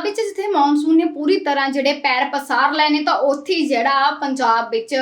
ਪੰਜਾਬ ਵਿੱਚ ਜਿੱਥੇ ਮੌਨਸੂਨ ਨੇ ਪੂਰੀ ਤਰ੍ਹਾਂ ਜਿਹੜੇ ਪੈਰ ਪਸਾਰ ਲਏ ਨੇ ਤਾਂ ਉੱਥੇ ਹੀ ਜਿਹੜਾ ਪੰਜਾਬ ਵਿੱਚ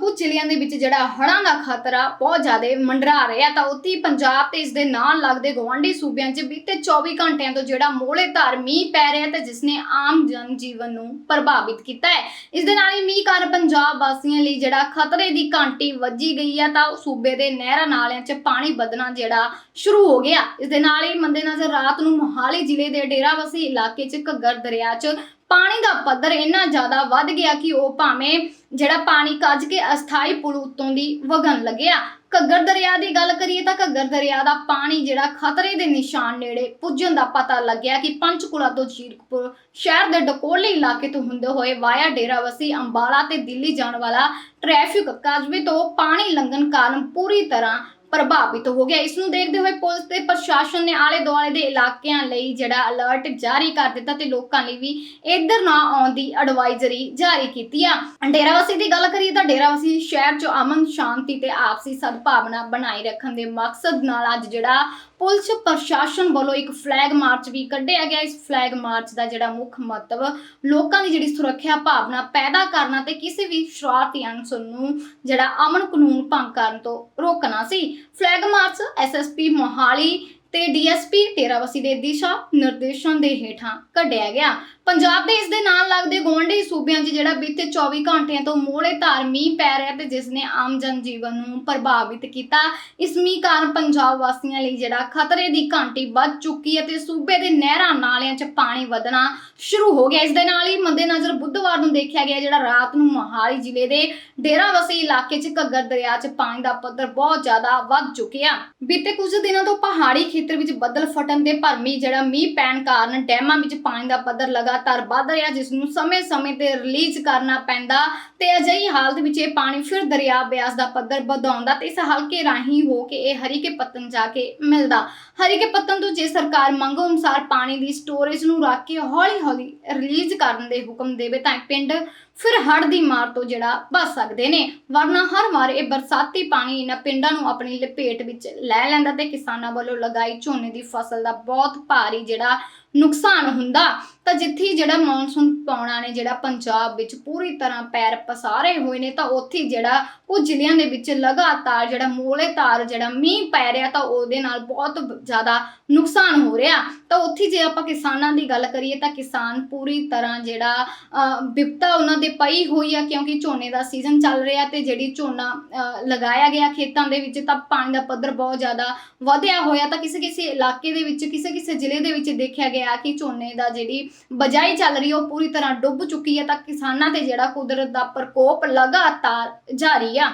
ਕੁਝ ਜ਼ਿਲ੍ਹਿਆਂ ਦੇ ਵਿੱਚ ਜਿਹੜਾ ਹੜ੍ਹਾਂ ਦਾ ਖਤਰਾ ਬਹੁਤ ਜ਼ਿਆਦਾ ਮੰਡਰਾ ਰਿਹਾ ਤਾਂ ਉੱਥੇ ਪੰਜਾਬ ਤੇ ਇਸ ਦੇ ਨਾਲ ਲੱਗਦੇ ਗਵਾਂਢੀ ਸੂਬਿਆਂ 'ਚ ਬੀਤੇ 24 ਘੰਟਿਆਂ ਤੋਂ ਜਿਹੜਾ ਮੋਹਲੇ ਮੀਂਹ ਪੈ ਰਿਹਾ ਤੇ ਜਿਸ ਨੇ ਆਮ ਜਨ ਜੀਵਨ ਨੂੰ ਪ੍ਰਭਾਵਿਤ ਕੀਤਾ ਹੈ। ਇਸ ਦੇ ਨਾਲ ਹੀ ਮੀਂਹ ਕਾਰਨ ਪੰਜਾਬ ਵਾਸੀਆਂ ਲਈ ਜਿਹੜਾ ਖਤਰੇ ਦੀ ਘੰਟੀ ਵੱਜੀ ਗਈ ਹੈ ਤਾਂ ਸੂਬੇ ਦੇ ਨਹਿਰਾਂ ਨਾਲਿਆਂ 'ਚ ਪਾਣੀ ਵਧਣਾ ਜਿਹੜਾ ਸ਼ੁਰੂ ਹੋ ਗਿਆ। ਇਸ ਦੇ ਨਾਲ ਹੀ ਮੰਦੇਨਜ਼ਰ ਰਾਤ ਨੂੰ ਮੋਹਾਲੀ ਜ਼ਿਲ੍ਹੇ ਦੇ ਡੇਰਾਬੱਸੀ ਇਲਾਕੇ 'ਚ ਘੱਗਰ ਦਰਿਆ 'ਚ ਪਾਣੀ ਦਾ ਪੱਧਰ ਇੰਨਾ ਜ਼ਿਆਦਾ ਵੱਧ ਗਿਆ ਕਿ ਉਹ ਭਾਵੇਂ ਜਿਹੜਾ ਪਾਣੀ ਕੱਜ ਕੇ ਅਸਥਾਈ ਪੁਲ ਉੱਤੋਂ ਦੀ ਵਗਣ ਲੱਗਿਆ। ਘੱਗਰ ਦਰਿਆ ਦੀ ਗੱਲ ਕਰੀਏ ਤਾਂ ਘੱਗਰ ਦਰਿਆ ਦਾ ਪਾਣੀ ਜਿਹੜਾ ਖਤਰੇ ਦੇ ਨਿਸ਼ਾਨ ਨੇੜੇ ਪੁੱਜਣ ਦਾ ਪਤਾ ਲੱਗਿਆ ਕਿ ਪੰਚਕੁਲਾ ਤੋਂ ਜੀਰਕਪੁਰ ਸ਼ਹਿਰ ਦੇ ਡਕੋਲੇ ਇਲਾਕੇ ਤੋਂ ਹੁੰਦੇ ਹੋਏ ਵਾਇਆ ਡੇਰਾਵਸੀ ਅੰਬਾਲਾ ਤੇ ਦਿੱਲੀ ਜਾਣ ਵਾਲਾ ਟ੍ਰੈਫਿਕ ਕਸਬੇ ਤੋਂ ਪਾਣੀ ਲੰਘਣ ਕਾਰਨ ਪੂਰੀ ਤਰ੍ਹਾਂ ਪ੍ਰਭਾਵਿਤ ਹੋ ਗਿਆ। ਇਸ ਨੂੰ ਦੇਖਦੇ ਹੋਏ ਪੁਲਿਸ ਤੇ ਪ੍ਰਸ਼ਾਸਨ ਨੇ ਆਲੇ ਦੁਆਲੇ ਦੇ ਇਲਾਕਿਆਂ ਲਈ ਜਿਹੜਾ ਅਲਰਟ ਜਾਰੀ ਕਰ ਦਿੱਤਾ ਤੇ ਲੋਕਾਂ ਲਈ ਵੀ ਇੱਧਰ ਨਾ ਆਉਣ ਦੀ ਐਡਵਾਈਜ਼ਰੀ ਜਾਰੀ ਕੀਤੀ ਆ। ਡੇਰਾਵਾਸੀ ਦੀ ਗੱਲ ਕਰੀਏ ਤਾਂ ਡੇਰਾਵਾਸੀ ਸ਼ਹਿਰ 'ਚ ਅਮਨ ਸ਼ਾਂਤੀ ਤੇ ਆਪਸੀ ਸਦਭਾਵਨਾ ਬਣਾਈ ਰੱਖਣ ਦੇ ਮਕਸਦ ਨਾਲ ਅੱਜ ਜਿਹੜਾ ਪੁਲਿਸ ਪ੍ਰਸ਼ਾਸਨ ਵੱਲੋਂ ਇੱਕ ਫਲੈਗ ਮਾਰਚ ਵੀ ਕੱਢਿਆ ਗਿਆ। ਇਸ ਫਲੈਗ ਮਾਰਚ ਦਾ ਜਿਹੜਾ ਮੁੱਖ ਮਹੱਤਵ ਲੋਕਾਂ ਦੀ ਜਿਹੜੀ ਸੁਰੱਖਿਆ ਭਾਵਨਾ ਪੈਦਾ ਕਰਨਾ ਤੇ ਕਿਸੇ ਵੀ ਸ਼ਰਾਰਤੀ ਅਨਸਰ ਨੂੰ ਜਿਹੜਾ ਅਮਨ ਕਾਨੂੰਨ ਭੰਗ ਕਰਨ ਤੋਂ ਰੋਕਣਾ ਸੀ। ਫਲੈਗ ਮਾਰਚ ਐਸਐਸਪੀ ਮੋਹਾਲੀ ਤੇ ਡੀਐਸਪੀ ਟੇਰਾਵਸੀ ਦੇ ਦਿਸ਼ਾ ਨਿਰਦੇਸ਼ਾਂ ਦੇ ਹੇਠਾਂ ਕੱਢਿਆ ਗਿਆ। ਪੰਜਾਬ ਦੇ ਇਸ ਦੇ ਨਾਲ ਲੱਗਦੇ ਗੋਂਡੇ ਸੂਬਿਆਂ 'ਚ ਜਿਹੜਾ ਬੀਤੇ 24 ਘੰਟਿਆਂ ਤੋਂ ਮੋੜੇ ਧਾਰ ਮੀਂਹ ਪੈ ਰਿਹਾ ਤੇ ਜਿਸ ਨੇ ਆਮ ਜਨ ਜੀਵਨ ਨੂੰ ਪ੍ਰਭਾਵਿਤ ਕੀਤਾ, ਇਸ ਮੀਂਹ ਕਾਰਨ ਪੰਜਾਬ ਵਾਸੀਆਂ ਲਈ ਜਿਹੜਾ ਖਤਰੇ ਦੀ ਘੰਟੀ ਵੱਜ ਚੁੱਕੀ ਹੈ ਤੇ ਸੂਬੇ ਦੇ ਨਹਿਰਾਂ ਨਾਲਿਆਂ 'ਚ ਪਾਣੀ ਵਧਣਾ ਸ਼ੁਰੂ ਹੋ ਗਿਆ। ਇਸ ਦੇ ਨਾਲ ਹੀ ਮੱਦੇਨਜ਼ਰ ਬੁੱਧਵਾਰ ਨੂੰ ਦੇਖਿਆ ਗਿਆ ਜਿਹੜਾ ਰਾਤ ਨੂੰ ਮੋਹਾਲੀ ਜ਼ਿਲ੍ਹੇ ਦੇ ਡੇਰਾਵਸੀ ਇਲਾਕੇ 'ਚ ਘੱਗਰ ਦਰਿਆ 'ਚ ਪਾਣੀ ਦਾ ਪੱਧਰ ਬਹੁਤ ਜ਼ਿਆਦਾ ਵੱਧ ਚੁੱਕਿਆ। ਬੀਤੇ ਕੁਝ ਦਿਨਾਂ ਤੋਂ ਪਹਾੜੀ ਖੇਤਰ ਵਿੱਚ ਬੱਦਲ ਫਟਣ ਦੇ ਭਰਮੀ ਜਿਹੜਾ ਮੀਂਹ ਪੈਣ ਕਾਰਨ ਡੈਮਾਂ ਵਿੱਚ ਪਾਣੀ ਦਾ ਪੱਧਰ ਲਗਾਤਾਰ ਵੱਧ ਰਿਹਾ, ਜਿਸ ਨੂੰ ਸਮੇਂ-ਸਮੇਂ ਤੇ ਰਿਲੀਜ਼ ਕਰਨਾ ਪੈਂਦਾ ਤੇ ਅਜਿਹੀ ਹਾਲਤ ਵਿੱਚ ਇਹ ਪਾਣੀ ਫਿਰ ਦਰਿਆ ਬਿਆਸ ਦਾ ਪੱਧਰ ਵਧਾਉਂਦਾ ਤੇ ਇਸ ਹਲਕੇ ਰਾਹੀਂ ਹੋ ਕੇ ਇਹ ਹਰੀਕੇ ਪੱਤਨ ਜਾ ਕੇ ਮਿਲਦਾ। ਹਰੀਕੇ ਪੱਤਨ ਤੋਂ ਜੇ ਸਰਕਾਰ ਮੰਗ ਅਨੁਸਾਰ ਪਾਣੀ ਦੀ ਸਟੋਰੇਜ ਨੂੰ ਰੱਖ ਕੇ ਹੌਲੀ-ਹੌਲੀ ਰਿਲੀਜ਼ ਕਰਨ ਦੇ ਹੁਕਮ ਦੇਵੇ, ਤਾਂ ਪਿੰਡ ਫਿਰ ਹੜ ਦੀ ਮਾਰ ਤੋਂ ਜਿਹੜਾ ਬਚ ਸਕਦੇ ਨੇ। ਵਰਨਾ ਹਰ ਵਾਰ ਇਹ ਬਰਸਾਤੀ ਪਾਣੀ ਇਹਨਾਂ ਪਿੰਡਾਂ ਨੂੰ ਆਪਣੀ ਲਪੇਟ ਵਿੱਚ ਲੈ ਲੈਂਦਾ ਤੇ ਕਿਸਾਨਾਂ ਵੱਲੋਂ ਲਗਾਈ ਝੋਨੇ ਦੀ ਫਸਲ ਦਾ ਬਹੁਤ ਭਾਰੀ ਜਿਹੜਾ ਨੁਕਸਾਨ ਹੁੰਦਾ। ਤਾਂ ਜਿੱਥੇ ਜਿਹੜਾ ਮੌਨਸੂਨ ਪਾਉਣਾ ਨੇ ਜਿਹੜਾ ਪੰਜਾਬ ਵਿੱਚ ਪੂਰੀ ਤਰ੍ਹਾਂ ਪੈਰ ਪਸਾਰੇ ਹੋਏ ਨੇ ਤਾਂ ਉੱਥੇ ਜਿਹੜਾ ਉਹ ਜ਼ਿਲ੍ਹਿਆਂ ਦੇ ਵਿੱਚ ਲਗਾਤਾਰ ਜਿਹੜਾ ਮੋਲੇ ਤਾਰ ਜਿਹੜਾ ਮੀਂਹ ਪੈ ਰਿਹਾ ਤਾਂ ਉਹਦੇ ਨਾਲ ਬਹੁਤ ਜ਼ਿਆਦਾ ਨੁਕਸਾਨ ਹੋ ਰਿਹਾ। ਤਾਂ ਉੱਥੇ ਜੇ ਆਪਾਂ ਕਿਸਾਨਾਂ ਦੀ ਗੱਲ ਕਰੀਏ ਤਾਂ ਕਿਸਾਨ ਪੂਰੀ ਤਰ੍ਹਾਂ ਜਿਹੜਾ ਅਹ, ਵਿਪਤਾ ਉਹਨਾਂ ਦੇ ਪਈ ਹੋਈ ਆ ਕਿਉਂਕਿ ਝੋਨੇ ਦਾ ਸੀਜ਼ਨ ਚੱਲ ਰਿਹਾ ਤੇ ਜਿਹੜੀ ਝੋਨਾ ਅਹ, ਲਗਾਇਆ ਗਿਆ ਖੇਤਾਂ ਦੇ ਵਿੱਚ ਤਾਂ ਪਾਣੀ ਦਾ ਪੱਧਰ ਬਹੁਤ ਜ਼ਿਆਦਾ ਵਧਿਆ ਹੋਇਆ। ਤਾਂ ਕਿਸੇ ਕਿਸੇ ਇਲਾਕੇ ਦੇ ਵਿੱਚ ਕਿਸੇ ਕਿਸੇ ਜ਼ਿਲ੍ਹੇ ਦੇ ਵਿੱਚ ਦੇਖਿਆ ਗਿਆ ਕਿ ਝੋਨੇ ਦਾ ਜਿਹੜੀ ਬਜਾਈ ਚੱਲ ਰਹੀ ਉਹ ਪੂਰੀ ਤਰ੍ਹਾਂ ਡੁੱਬ ਚੁੱਕੀ ਹੈ ਤਾਂ ਕਿਸਾਨਾਂ ਤੇ ਜਿਹੜਾ ਕੁਦਰਤ ਦਾ ਪ੍ਰਕੋਪ ਲਗਾਤਾਰ ਜਾਰੀ ਆ।